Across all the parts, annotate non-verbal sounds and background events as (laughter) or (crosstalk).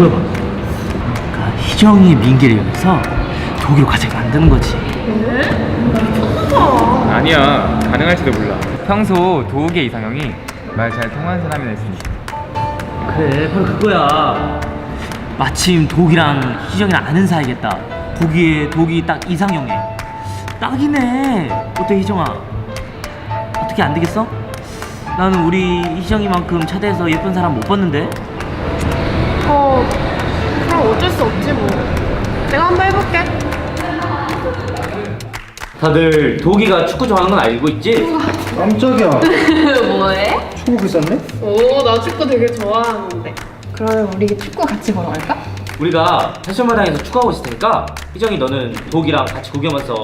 물어봐. 그러니까 희정이 민기를 이용해서 독일로 가자고 만드는 거지. 아니야 가능할지도 몰라 평소 도우계 이상형이 말 잘 통하는 사람이라 했으니까 그래, 바로 그거야. 마침 독이랑 희정이랑 아는 사이겠다. 보기에 독이 딱 이상형에. 딱이네. 어때, 희정아? 어떻게 안 되겠어? 나는 우리 희정이만큼 차대에서 예쁜 사람 못 봤는데? 어, 그럼 어쩔 수 없지 뭐. 내가 한번 해볼게. 다들 독이가 축구 좋아하는 건 알고 있지? 깜짝이야. (laughs) 뭐해? 축구 있었네? 오, 나 축구 되게 좋아하는데. 그러면 우리 축구 같이 보러 갈까? 우리가 패션마당에서 축구하고 있을 테니까 희정이 너는 독이랑 같이 구경하면서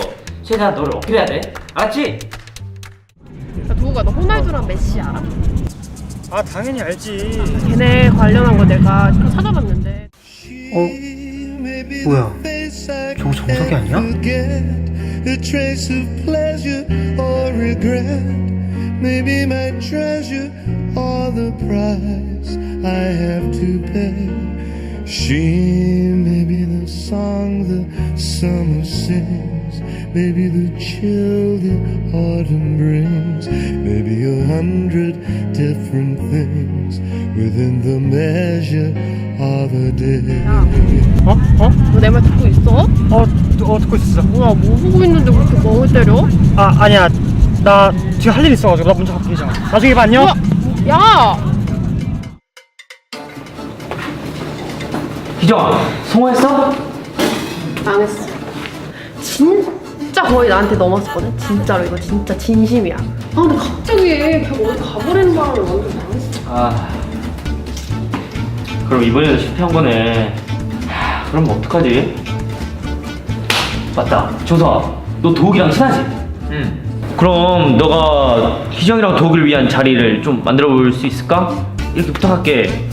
최대한 너를 어필해야 돼. 알았지? 야, 도우가 너 호날두랑 메시 알아? 아 당연히 알지. 걔네 관련한 거 내가 좀 찾아봤는데. 어? 뭐야? 저거 정석이 아니야? She may be the song the summer sings. Maybe the chill the autumn brings. Maybe a hundred different things within the measure of a day. 어? 어? 너 내 말 듣고 있어? 어, 어 듣고 있었어. 뭐야, 뭐 보고 있는데 그렇게 멍을 때려? 아 아니야. 나 지금 할 일 있어가지고 나 먼저 갈게 이정. 나중에 봐 안녕. 뭐야? 야! 희정아, 성공했어? 안 했어. 진짜 거의 나한테 넘었거든? 진짜로 이거 진짜 진심이야. 아 근데 갑자기 걔가 어디 가버리는 바람에 완전 당했어. 아, 그럼 이번에도 실패한 거네. 하, 그럼 어떡하지? 맞다, 조서아, 너 독이랑 친하지? 응 그럼 너가 희정이랑 독을 위한 자리를 좀 만들어 볼 수 있을까? 이렇게 부탁할게.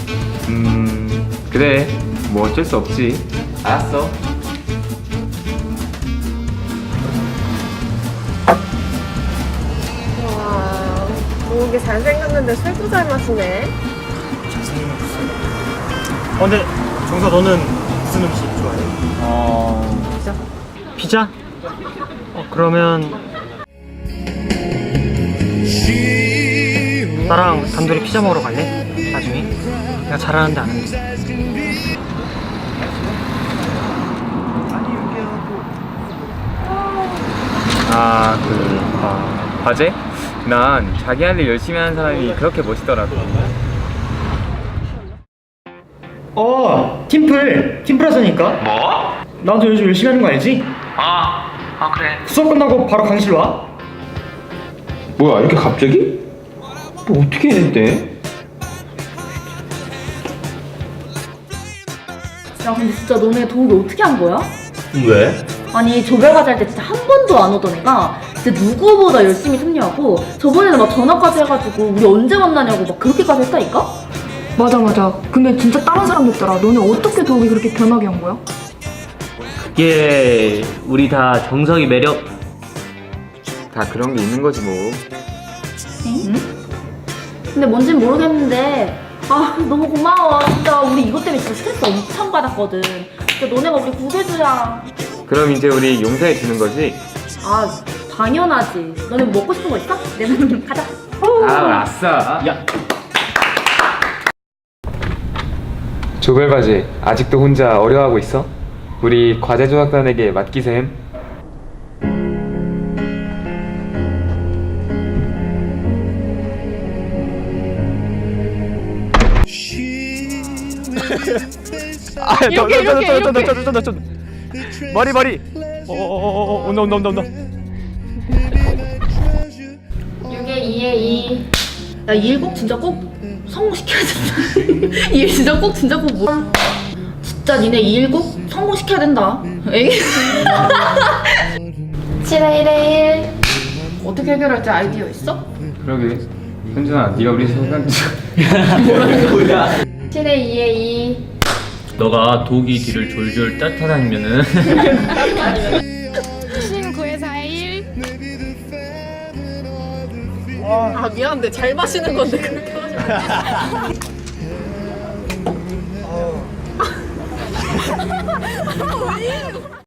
음... 그래 뭐 어쩔 수 없지 알았어 도욱이 잘생겼는데 술도 잘 마시네. 어, 근데 정서 너는 무슨 음식 좋아해? 어, 진짜? 피자? 어 그러면 나랑 단둘이 피자 먹으러 갈래? 나중에? 내가 잘하는데 아는데. 아그 아, 과제? 난 자기 할 일 열심히 하는 사람이 그렇게 멋있더라고 어 팀플 팀플하자니까. 뭐? 나도 요즘 열심히 하는 거 알지? 아, 아 그래. 수업 끝나고 바로 강실 와. 뭐야 이렇게 갑자기? 뭐 어떻게 했대? 야 근데 진짜 너네 도움이 어떻게 한 거야? 왜? 아니 조별 과제 할 때 진짜 한 번도 안 오던 애가 진짜 누구보다 열심히 참여하고 저번에는 막 전화까지 해가지고 우리 언제 만나냐고 막 그렇게까지 했다니까? 맞아 맞아 근데 진짜 다른 사람 됐더라 너네 어떻게 도움이 그렇게 변하게 한 거야? 그게 우리 다 정석이 매력. 다 그런 게 있는 거지 뭐 근데 뭔진 모르겠는데 아 너무 고마워 진짜 우리 이것 때문에 진짜 스트레스 엄청 받았거든 진짜 너네가 우리 구세주야 그럼 이제 우리 용서해 주는 거지? 아 당연하지 뭐 먹고 싶은 거 있어? 내가 가자 아 아싸 야, 조별 과제 아직도 혼자 어려워하고 있어? 우리 과제 조작단에게 맡기셈 이렇게, 이렇게, 이렇게. 머리 머리. 어 어 어 어 온다 온다 온다 온다. 2에 2. 야, 이일꼭 진짜 꼭 성공시켜야 된다. (laughs) 이일 진짜 꼭 진짜 꼭 뭐. 진짜 니네 이일꼭 성공시켜야 된다. 에이? 7에 1에 1. 어떻게 해결할지 아이디어 있어? 그러게 현준아 네가 우리 소간 7에 2에 2. 너가 독이 뒤를 졸졸 따라다니면은 (laughs) 아 미안한데 잘 마시는 건데 그렇게 하지 마. (laughs) (laughs) 어. (laughs) 왜 이래요?